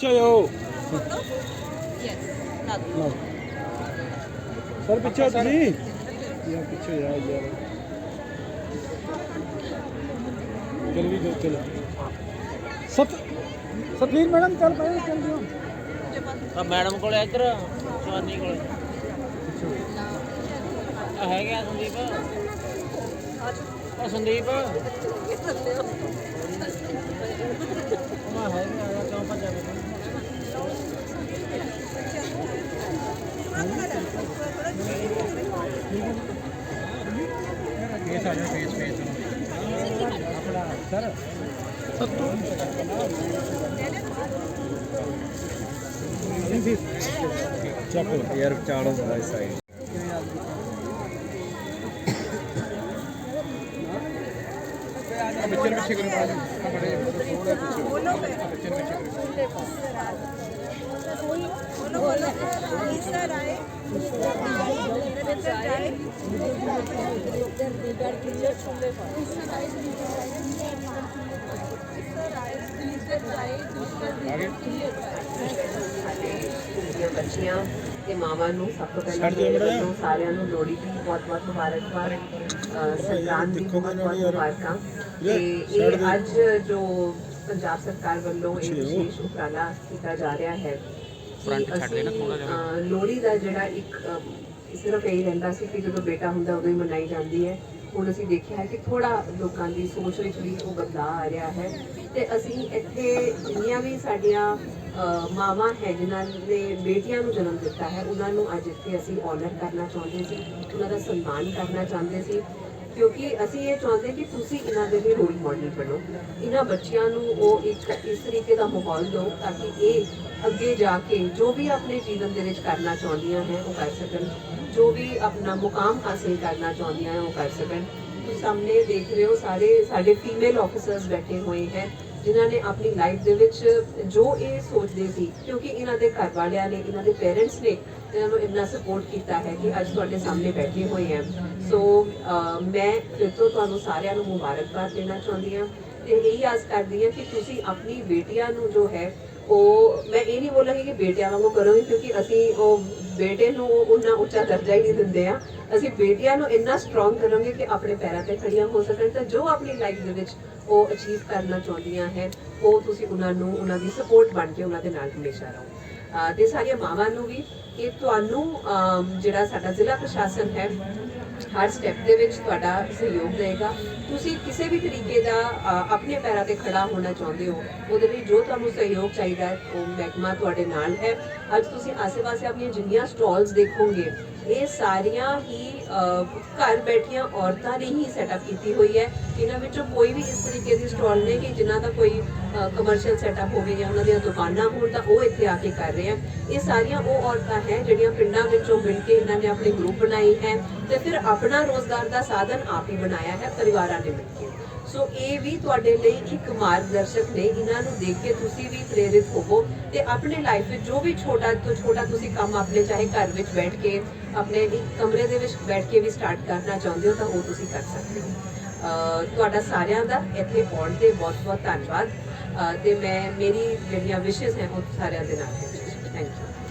ਲਓ। ਸਰ ਪਿੱਛੇ ਹੋ ਤੁਸੀਂ ਯਾਰ ਪਿੱਛੇ ਆ ਯਾਰ। ਚਲ ਵੀ ਚਲ ਸਤ ਸਤਵੀਰ ਮੈਡਮ ਚੱਲ ਪਏ ਚੱਲ ਜਿਓ ਆ ਮੈਡਮ ਕੋਲੇ ਇੱਧਰ ਸ਼ਵਾਨੀ ਕੋਲੇ। ਆ ਹੈਗੇ ਆ ਸੰਦੀਪ। ਆ ਸੰਦੀਪ। ਆ ਕਿਉਂ ਇਹ ਸਾਡਾ ਫੇਸ ਫੇਸ ਆਪਣਾ ਸਰ ਸਤੂ ਨਹੀਂ ਵੀ ਚੱਕੋ ਯਾਰ ਚਾੜੋ ਬਾਈ ਸਾਈਡ ਬੱਚੇ ਪਿੱਛੇ ਕਰੋ ਬੜੇ ਥੋੜੇ ਪਿੱਛੇ ਬੋਲੋ ਬੱਚੇ ਪਿੱਛੇ ਕਰੋ ਉਹਨੂੰ ਬੋਲੋ ਸਰ ਆਏ যায় ਬੱਚੀਆਂ ਤੇ ਮਾਵਾਂ ਨੂੰ ਸਭ ਤੋਂ ਪਹਿਲਾਂ ਸਾਰਿਆਂ ਨੂੰ ਲੋਹੜੀ ਦੀ ਬਹੁਤ ਬਹੁਤ ਮੁਬਾਰਕਬਾਦ ਸੰਗਰਾਂਦ ਦੀ ਬਹੁਤ ਬਹੁਤ ਮੁਬਾਰਕਾਂ। ਤੇ ਇਹ ਅੱਜ ਜੋ ਪੰਜਾਬ ਸਰਕਾਰ ਵੱਲੋਂ ਇਹ ਵਿਸ਼ੇਸ਼ ਉਪਰਾਲਾ ਕੀਤਾ ਜਾ ਰਿਹਾ ਹੈ ਫਰੰਟ ਛੱਡ ਦੇਣਾ ਥੋੜਾ ਜਿਹਾ। ਲੋਹੜੀ ਦਾ ਜਿਹੜਾ ਇੱਕ ਸਿਰਫ ਇਹ ਰਹਿੰਦਾ ਸੀ ਕਿ ਜਦੋਂ ਬੇਟਾ ਹੁੰਦਾ ਉਦੋਂ ਹੀ ਮਨਾਈ ਜਾਂਦੀ ਹੈ। ਹੁਣ ਅਸੀਂ ਦੇਖਿਆ ਹੈ ਕਿ ਥੋੜਾ ਲੋਕਾਂ ਦੀ ਸੋਚ ਵਿੱਚ ਵੀ ਉਹ ਬਦਲਾਅ ਆ ਰਿਹਾ ਹੈ ਤੇ ਅਸੀਂ ਇੱਥੇ ਜਿੰਨੀਆਂ ਵੀ ਸਾਡੀਆਂ ਮਾਵਾਂ ਹੈ, ਜਿਨ੍ਹਾਂ ਨੇ ਬੇਟੀਆਂ ਨੂੰ ਜਨਮ ਦਿੱਤਾ ਹੈ, ਉਹਨਾਂ ਨੂੰ ਅੱਜ ਇੱਥੇ ਅਸੀਂ ਆਨਰ ਕਰਨਾ ਚਾਹੁੰਦੇ ਸੀ, ਉਹਨਾਂ ਦਾ ਸਨਮਾਨ ਕਰਨਾ ਚਾਹੁੰਦੇ ਸੀ। ਕਿਉਂਕਿ ਅਸੀਂ ਇਹ ਚਾਹੁੰਦੇ ਕਿ ਤੁਸੀਂ ਇਹਨਾਂ ਦੇ ਲਈ ਰੋਲ ਮਾਡਲ ਬਣੋ। ਇਹਨਾਂ ਬੱਚਿਆਂ ਨੂੰ ਉਹ ਇੱਕ ਇਸ ਤਰੀਕੇ ਦਾ ਮਾਹੌਲ ਦਿਓ ਤਾਂ ਕਿ ਇਹ ਅੱਗੇ ਜਾ ਕੇ ਜੋ ਵੀ ਆਪਣੇ ਜੀਵਨ ਦੇ ਵਿੱਚ ਕਰਨਾ ਚਾਹੁੰਦੀਆਂ ਹੈ, ਉਹ ਕਰ ਸਕਣ। ਜੋ ਵੀ ਆਪਣਾ ਮੁਕਾਮ ਹਾਸਿਲ ਕਰਨਾ ਚਾਹੁੰਦੀਆਂ ਹੈ, ਉਹ ਕਰ ਸਕਣ। ਤੁਸੀਂ ਸਾਹਮਣੇ ਦੇਖ ਰਹੇ ਹੋ, ਸਾਰੇ ਸਾਡੇ ਫੀਮੇਲ ਆਫੀਸਰਸ ਬੈਠੇ ਹੋਏ ਹੈ। ਜਿਨ੍ਹਾਂ ਨੇ ਆਪਣੀ ਲਾਈਫ ਦੇ ਵਿੱਚ ਜੋ ਇਹ ਸੋਚਦੇ ਸੀ, ਕਿਉਂਕਿ ਇਹਨਾਂ ਦੇ ਘਰ ਵਾਲਿਆਂ ਨੇ, ਇਹਨਾਂ ਦੇ ਪੇਰੈਂਟਸ ਨੇ ਇਹਨਾਂ ਨੂੰ ਇੰਨਾ ਸਪੋਰਟ ਕੀਤਾ ਹੈ ਕਿ ਅੱਜ ਤੁਹਾਡੇ ਸਾਹਮਣੇ ਬੈਠੇ ਹੋਏ ਆ। ਸੋ ਮੈਂ ਫਿਰ ਤੋਂ ਤੁਹਾਨੂੰ ਸਾਰਿਆਂ ਨੂੰ ਮੁਬਾਰਕਬਾਦ ਦੇਣਾ ਚਾਹੁੰਦੀ ਹਾਂ ਤੇ ਇਹੀ ਆਸ ਕਰਦੀ ਹਾਂ ਕਿ ਤੁਸੀਂ ਆਪਣੀ ਬੇਟੀਆਂ ਨੂੰ ਜੋ ਹੈ, ਉਹ, ਮੈਂ ਇਹ ਨਹੀਂ ਬੋਲਾਂਗੀ ਕਿ ਬੇਟਿਆਂ ਵਾਂਗੂ ਕਰੋਗੇ ਕਿਉਂਕਿ ਅਸੀਂ ਉਹ ਬੇਟੇ ਨੂੰ ਉਹਨਾਂ ਉੱਚਾ ਦਰਜਾ ਹੀ ਨਹੀਂ ਦਿੰਦੇ ਆ। ਅਸੀਂ ਬੇਟੀਆਂ ਨੂੰ ਇੰਨਾ ਸਟਰੋਂਗ ਕਰਾਂਗੇ ਕਿ ਆਪਣੇ ਪੈਰਾਂ ਤੇ ਖੜੀਆਂ ਹੋ ਸਕਣ ਤਾਂ ਜੋ ਆਪਣੀ ਲਾਈਫ ਦੇ ਵਿੱਚ ਉਹ ਅਚੀਵ ਕਰਨਾ ਚਾਹੁੰਦੀਆਂ ਹੈ ਉਹ ਤੁਸੀਂ ਉਹਨਾਂ ਨੂੰ, ਉਹਨਾਂ ਦੀ ਸਪੋਰਟ ਬਣ ਕੇ ਉਹਨਾਂ ਦੇ ਨਾਲ ਹਮੇਸ਼ਾ ਰਹੋ। ਅਹ ਤੇ ਸਾਰੀਆਂ ਮਾਵਾਂ ਨੂੰ ਵੀ ਕਿ ਤੁਹਾਨੂੰ ਜਿਹੜਾ ਸਾਡਾ ਜ਼ਿਲ੍ਹਾ ਪ੍ਰਸ਼ਾਸਨ ਹੈ, ਹਰ ਸਟੈਪ ਦੇ ਵਿੱਚ ਤੁਹਾਡਾ ਸਹਿਯੋਗ ਦੇਗਾ ਤੁਸੀਂ ਕਿਸੇ ਵੀ ਤਰੀਕੇ ਦਾ ਆਪਣੇ ਪੈਰਾਂ ਤੇ ਖੜਾ ਹੋਣਾ ਚਾਹੁੰਦੇ ਹੋ, ਉਹਦੇ ਲਈ ਜੋ ਤੁਹਾਨੂੰ ਸਹਿਯੋਗ ਚਾਹੀਦਾ ਹੈ, ਉਹ ਮਹਿਕਮਾ ਤੁਹਾਡੇ ਨਾਲ ਹੈ। ਅੱਜ ਤੁਸੀਂ ਆਸੇ-ਪਾਸੇ ਆਪਣੀਆਂ ਜਿੰਨੀਆਂ ਸਟਾਲਸ ਦੇਖੋਗੇ ਇਹ ਸਾਰੀਆਂ ਹੀ ਘਰ ਬੈਠੀਆਂ ਔਰਤਾਂ ਨੇ ਹੀ ਸੈਟਅਪ ਕੀਤੀ ਹੋਈ ਹੈ। ਇਹਨਾਂ ਵਿੱਚੋਂ ਕੋਈ ਵੀ ਇਸ ਤਰੀਕੇ ਦੀ ਸਟਾਲ ਨਹੀਂ ਕਿ ਜਿਨ੍ਹਾਂ ਦਾ ਕੋਈ ਕਮਰਸ਼ੀਅਲ ਸੈਟਅਪ ਹੋਵੇ ਜਾਂ ਉਹਨਾਂ ਦੀਆਂ ਦੁਕਾਨਾਂ ਹੋਣ ਤਾਂ ਉਹ ਇੱਥੇ ਆ ਕੇ ਕਰ ਰਹੇ ਆ। ਇਹ ਸਾਰੀਆਂ ਉਹ ਔਰਤਾਂ ਹੈ ਜਿਹੜੀਆਂ ਪਿੰਡਾਂ ਵਿੱਚੋਂ ਮਿਲ ਕੇ ਇਹਨਾਂ ਨੇ ਆਪਣੇ ਗਰੁੱਪ ਬਣਾਈ ਹੈ ਤੇ ਫਿਰ ਆਪਣਾ ਰੋਜ਼ਗਾਰ ਦਾ ਸਾਧਨ ਆਪ ਹੀ ਬਣਾਇਆ ਹੈ, ਪਰਿਵਾਰਾਂ ਨੇ ਮਿਲ ਕੇ। ਸੋ ਇਹ ਵੀ ਤੁਹਾਡੇ ਲਈ ਇੱਕ ਮਾਰਗਦਰਸ਼ਕ ਨੇ। ਇਹਨਾਂ ਨੂੰ ਦੇਖ ਕੇ ਤੁਸੀਂ ਵੀ ਪ੍ਰੇਰਿਤ ਹੋਵੋ ਤੇ ਆਪਣੇ ਲਾਈਫ ਵਿੱਚ ਜੋ ਵੀ ਛੋਟਾ ਤੋਂ ਛੋਟਾ ਤੁਸੀਂ ਕੰਮ ਆਪਣੇ ਚਾਹੇ ਘਰ ਵਿੱਚ ਬੈਠ ਕੇ, ਆਪਣੇ ਇੱਕ ਕਮਰੇ ਦੇ ਵਿੱਚ ਬੈਠ ਕੇ ਵੀ ਸਟਾਰਟ ਕਰਨਾ ਚਾਹੁੰਦੇ ਹੋ, ਤਾਂ ਉਹ ਤੁਸੀਂ ਕਰ ਸਕਦੇ ਹੋ। ਤੁਹਾਡਾ ਸਾਰਿਆਂ ਦਾ ਇੱਥੇ ਆਉਣ ਤੇ ਬਹੁਤ ਬਹੁਤ ਧੰਨਵਾਦ। ਅਹ ਤੇ ਮੈਂ, ਮੇਰੀ ਜਿਹੜੀਆਂ ਵਿਸ਼ੇਸ ਹੈ ਉਹ ਸਾਰਿਆਂ ਦੇ ਨਾਲ ਥੈਂਕ ਯੂ